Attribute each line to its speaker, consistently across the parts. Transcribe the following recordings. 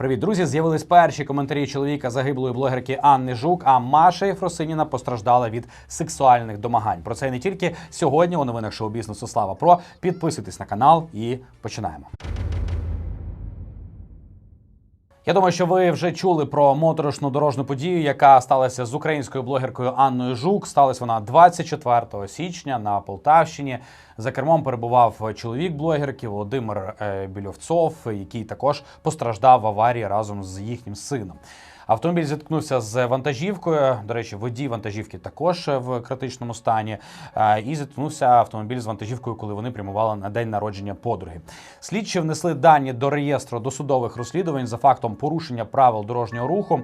Speaker 1: Привіт, друзі! З'явились перші коментарі чоловіка загиблої блогерки Анни Жук. А Маша Єфросиніна постраждала від сексуальних домагань. Про це не тільки сьогодні у новинах шоу бізнесу. Слава Про. Підписуйтесь на канал і починаємо. Я думаю, що ви вже чули про моторошну дорожню подію, яка сталася з українською блогеркою Анною Жук. Сталася вона 24 січня на Полтавщині. За кермом перебував чоловік блогерки Володимир е, Більовцов, який також постраждав в аварії разом з їхнім сином. Автомобіль зіткнувся з вантажівкою. До речі, водій вантажівки також в критичному стані. Е, І зіткнувся автомобіль з вантажівкою, коли вони прямували на день народження подруги. Слідчі внесли дані до реєстру досудових розслідувань за фактом порушення правил дорожнього руху.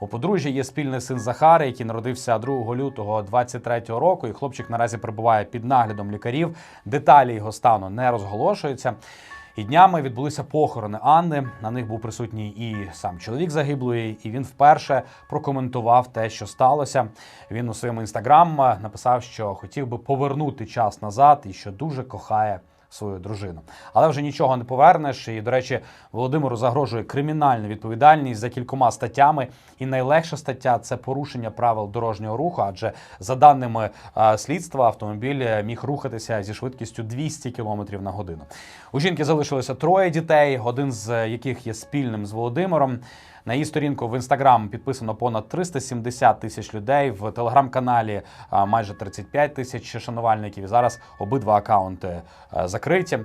Speaker 1: У подружжя є спільний син Захари, який народився 2 лютого 23-го року. І хлопчик наразі перебуває під наглядом лікарів. Деталі його стану не розголошуються. І днями відбулися похорони Анни. На них був присутній і сам чоловік загиблої, і він вперше прокоментував те, що сталося. Він у своєму інстаграм написав, що хотів би повернути час назад і що дуже кохає свою дружину. Але вже нічого не повернеш. І, до речі, Володимиру загрожує кримінальна відповідальність за кількома статтями. І найлегша стаття це порушення правил дорожнього руху. Адже за даними слідства, автомобіль е, міг рухатися зі швидкістю 200 км на годину. У жінки залишилося троє дітей, один з яких є спільним з Володимиром. На її сторінку в інстаграм підписано понад 370 тисяч людей. В телеграм-каналі майже 35 тисяч шанувальників. І зараз обидва акаунти закриті.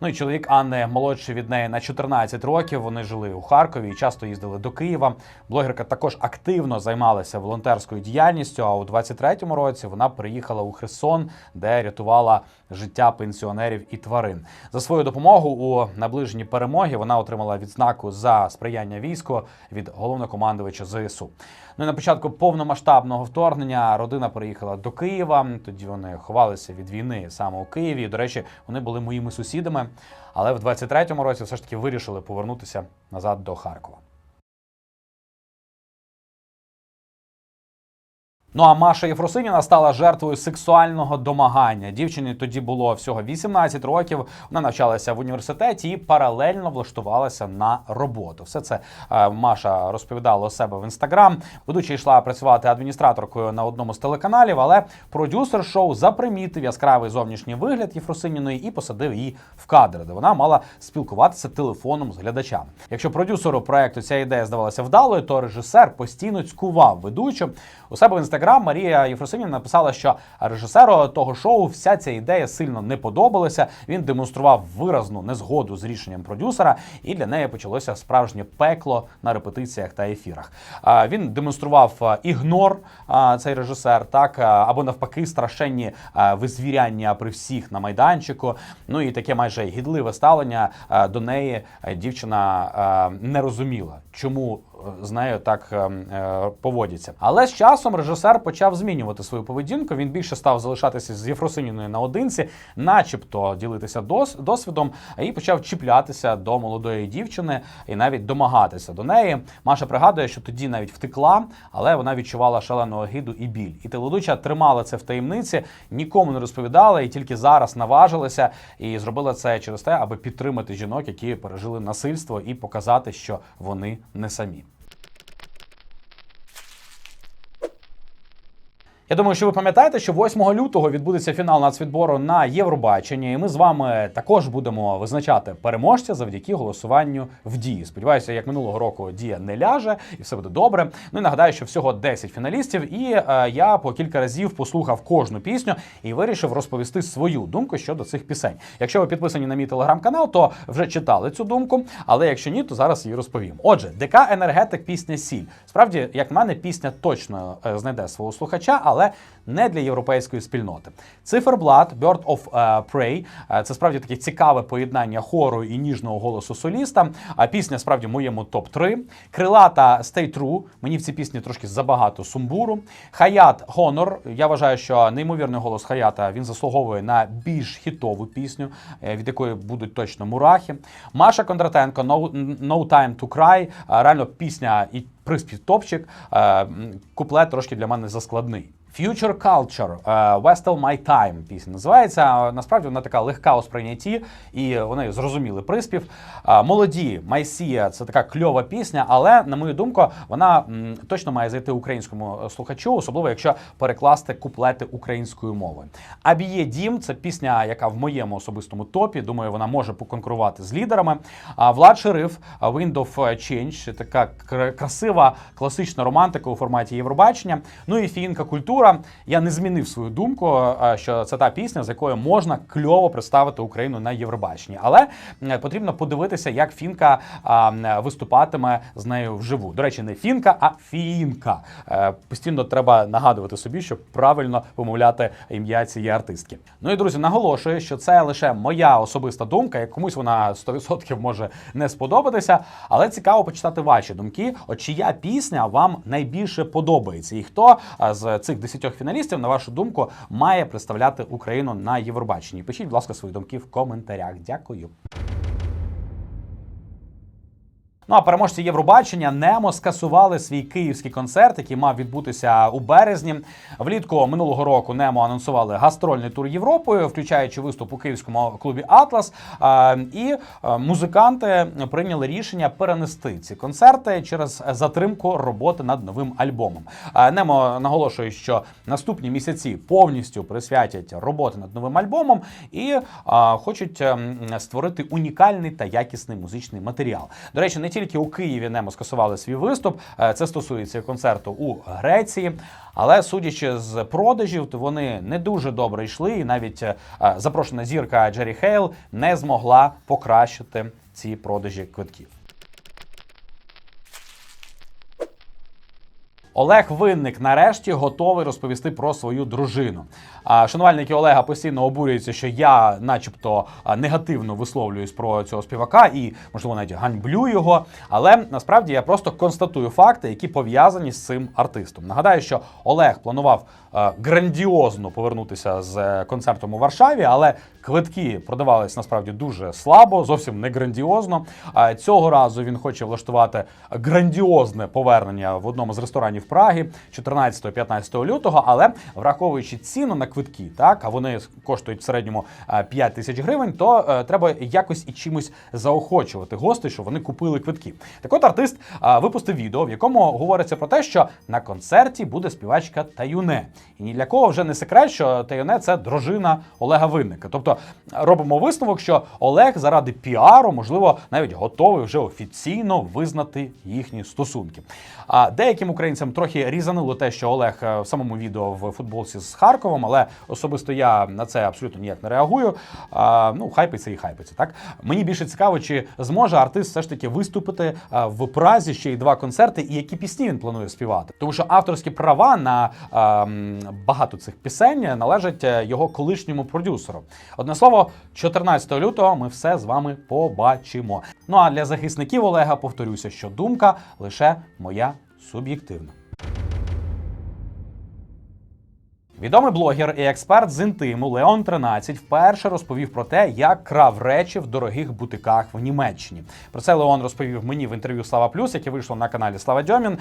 Speaker 1: Ну і чоловік Анни молодший від неї на 14 років. Вони жили у Харкові і часто їздили до Києва. Блогерка також активно займалася волонтерською діяльністю. А у 23-му році вона приїхала у Херсон, де рятувала життя пенсіонерів і тварин. За свою допомогу у наближенні перемоги вона отримала відзнаку за сприяння війську від головнокомандувача ЗСУ. Ну і на початку повномасштабного вторгнення родина приїхала до Києва. Тоді вони ховалися від війни саме у Києві. До речі, вони були моїми сусідами, але в 23-му році все ж таки вирішили повернутися назад до Харкова. Ну а Маша Єфросиніна стала жертвою сексуального домагання. Дівчині тоді було всього 18 років. Вона навчалася в університеті і паралельно влаштувалася на роботу. Все це е, Маша розповідала у себе в інстаграм. Ведуча йшла працювати адміністраторкою на одному з телеканалів, але продюсер шоу запримітив яскравий зовнішній вигляд Єфросиніної і посадив її в кадр, де вона мала спілкуватися телефоном з глядачами. Якщо продюсеру проекту ця ідея здавалася вдалою, то режисер постійно цькував ведучу у себе в інстаграм. Марія Єфросиніна написала, що режисеру того шоу вся ця ідея сильно не подобалася. Він демонстрував виразну незгоду з рішенням продюсера, і для неї почалося справжнє пекло на репетиціях та ефірах. Він демонстрував ігнор цей режисер, так або навпаки, страшенні визвіряння при всіх на майданчику. Ну і таке майже гідливе ставлення до неї дівчина не розуміла, чому з нею так е, е, поводяться. Але з часом режисер почав змінювати свою поведінку. Він більше став залишатися з Єфросиніною наодинці, начебто ділитися дос досвідом, і почав чіплятися до молодої дівчини і навіть домагатися до неї. Маша пригадує, що тоді навіть втекла, але вона відчувала шалену огиду і біль. І телеведуча тримала це в таємниці, нікому не розповідала, і тільки зараз наважилася і зробила це через те, аби підтримати жінок, які пережили насильство, і показати, що вони не самі. Я думаю, що ви пам'ятаєте, що 8 лютого відбудеться фінал нацвідбору на Євробаченні, і ми з вами також будемо визначати переможця завдяки голосуванню в дії. Сподіваюся, як минулого року дія не ляже, і все буде добре. Ну і нагадаю, що всього 10 фіналістів, і е, я по кілька разів послухав кожну пісню і вирішив розповісти свою думку щодо цих пісень. Якщо ви підписані на мій телеграм-канал, то вже читали цю думку. Але якщо ні, то зараз її розповім. Отже, ДК енергетик пісня Сіль. Справді, як мене, пісня точно е, знайде свого слухача, але не для європейської спільноти. Циферблат Bird of е, Prey е, це справді таке цікаве поєднання хору і ніжного голосу соліста. А пісня справді моєму топ 3 Крилата Stay True. Мені в цій пісні трошки забагато сумбуру. Хаят Honor. Я вважаю, що неймовірний голос Хаята він заслуговує на більш хітову пісню, е, від якої будуть точно мурахи. Маша Кондратенко No, no Time to Cry. Реально пісня і приспів топчик. Е, Куплет трошки для мене заскладний. Future Culture, е, Westel My Time пісня називається. Насправді вона така легка у сприйнятті, і вони зрозуміли приспів. Е, Молоді Майсія це така кльова пісня, але на мою думку, вона точно має зайти українському слухачу, особливо якщо перекласти куплети українською мовою. Абіє Дім це пісня, яка в моєму особистому топі. Думаю, вона може поконкурувати з лідерами. А Влад Шериф Wind of Change така кр- красива класична романтика у форматі Євробачення. Ну і фінка культура. Я не змінив свою думку, е, що це та пісня, з якою можна кльово представити Україну на Євробаченні. Але потрібно подивитися, як фінка виступатиме з нею вживу. До речі, не фінка, а фінка. Е, Постійно треба нагадувати собі, щоб правильно вимовляти ім'я цієї артистки. Ну і друзі, наголошую, що це лише моя особиста думка. Як комусь вона 100% може не сподобатися, але цікаво почитати ваші думки. От чия пісня вам найбільше подобається, і хто з цих 10 фіналістів, на вашу думку, має представляти Україну на Євробаченні? Пишіть, будь ласка, свої думки в коментарях. Дякую. Ну а переможці Євробачення Немо скасували свій київський концерт, який мав відбутися у березні. Влітку минулого року Немо анонсували гастрольний тур Європою, включаючи виступ у київському клубі Атлас. І музиканти прийняли рішення перенести ці концерти через затримку роботи над новим альбомом. Немо наголошує, що наступні місяці повністю присвятять роботи над новим альбомом і хочуть ем, створити унікальний та якісний музичний матеріал. До речі, не тільки у Києві Немо скасували свій виступ, е, це стосується концерту у Греції. Але судячи з продажів, то вони не дуже добре йшли, і навіть е, запрошена зірка Джері Хейл не змогла покращити ці продажі квитків. Олег Винник нарешті готовий розповісти про свою дружину. Шанувальники Олега постійно обурюються, що я, начебто, негативно висловлююсь про цього співака і, можливо, навіть ганьблю його. Але насправді я просто констатую факти, які пов'язані з цим артистом. Нагадаю, що Олег планував грандіозно повернутися з е, концертом у Варшаві, але квитки продавались насправді дуже слабо, зовсім не грандіозно. Цього разу він хоче влаштувати грандіозне повернення в одному з ресторанів Праги 14-15 лютого. Але враховуючи ціну на квитки, так а вони коштують в середньому е, 5 тисяч гривень, то е, треба якось і чимось заохочувати гостей, щоб вони купили квитки. Так от артист е, випустив відео, в якому говориться про те, що на концерті буде співачка Таюне. І ні для кого вже не секрет, що Таюне це дружина Олега Винника. Тобто робимо висновок, що Олег заради піару, можливо, навіть готовий вже офіційно визнати їхні стосунки. А деяким українцям трохи різанило те, що Олег е, в самому відео в футболці з Харковом, але особисто я на це абсолютно ніяк не реагую. А, ну, хайпиться і хайпиться. Так мені більше цікаво, чи зможе артист все ж таки виступити в Празі ще й два концерти, і які пісні він планує співати. Тому що авторські права на а, багато цих пісень належать е, його колишньому продюсеру. Одне слово, 14 лютого ми все з вами побачимо. Ну а для захисників Олега повторюся, що думка лише моя суб'єктивна. Відомий блогер і експерт з інтиму Леон 13 вперше розповів про те, як крав речі в дорогих бутиках в Німеччині. Про це Леон розповів мені в інтерв'ю Слава Плюс, яке вийшло на каналі Слава Дьомін.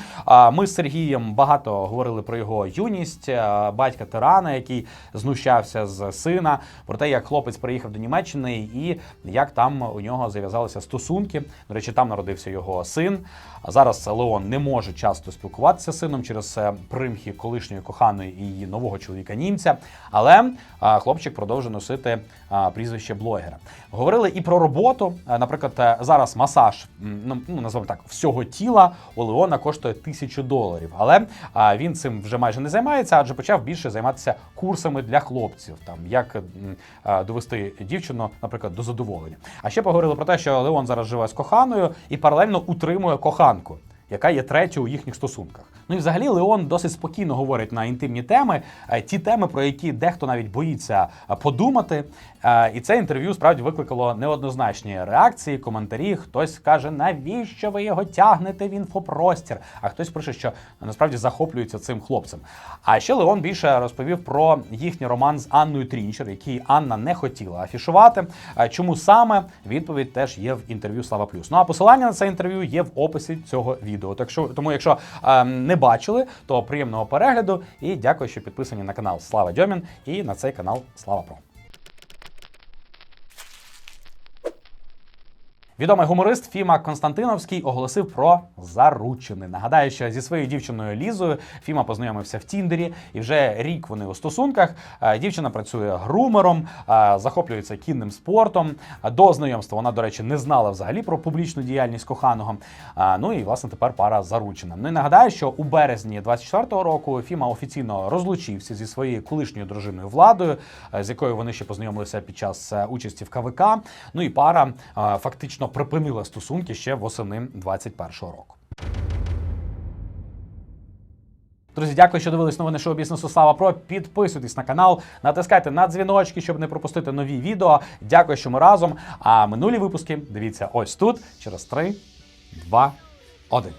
Speaker 1: Ми з Сергієм багато говорили про його юність, е, батька тирана, який знущався з сина, про те, як хлопець приїхав до Німеччини і як там у нього зав'язалися стосунки. До речі, там народився його син. А зараз Леон не може часто спілкуватися з сином через е, примхи колишньої коханої і її нового чоловіка німця. Але хлопчик продовжує носити прізвище блогера. Говорили і про роботу. Наприклад, е, зараз масаж, ну ну, називаємо так, всього тіла у Леона коштує тисячу доларів. Але він цим вже майже не займається, адже почав більше займатися курсами для хлопців, там як довести дівчину, наприклад, до задоволення. А ще поговорили про те, що Леон зараз живе з коханою і паралельно утримує коханку, яка є третьою у їхніх стосунках. Ну і взагалі Леон досить спокійно говорить на інтимні теми, е, ті теми, про які дехто навіть боїться е, подумати. Е, І це інтерв'ю справді викликало неоднозначні реакції, коментарі. Хтось каже, навіщо ви його тягнете в інфопростір? А хтось пише, що насправді захоплюється цим хлопцем. А ще Леон більше розповів про їхній роман з Анною Трінчер, який Анна не хотіла афішувати. Чому саме відповідь теж є в інтерв'ю Слава Плюс. Ну а посилання на це інтерв'ю є в описі цього відео. Так що тому, якщо е, не бачили, то приємного перегляду і дякую, що підписані на канал Слава Дьомін і на цей канал Слава Про. Відомий гуморист Фіма Константиновський оголосив про заручини. Нагадаю, що зі своєю дівчиною Лізою Фіма познайомився в Тіндері, і вже рік вони у стосунках. Е, Дівчина працює грумером, е, захоплюється кінним спортом. До знайомства вона, до речі, не знала взагалі про публічну діяльність коханого. Е, Ну і власне тепер пара заручена. Ну і нагадаю, що у березні 24-го року Фіма офіційно розлучився зі своєю колишньою дружиною владою, з якою вони ще познайомилися під час участі в КВК. Ну і пара фактично припинила стосунки ще восени 21-го року. Друзі, дякую, що дивились новини шоу бізнесу Слава Про. Підписуйтесь на канал, натискайте на дзвіночки, щоб не пропустити нові відео. Дякую, що ми разом. А минулі випуски дивіться ось тут через 3, 2, 1.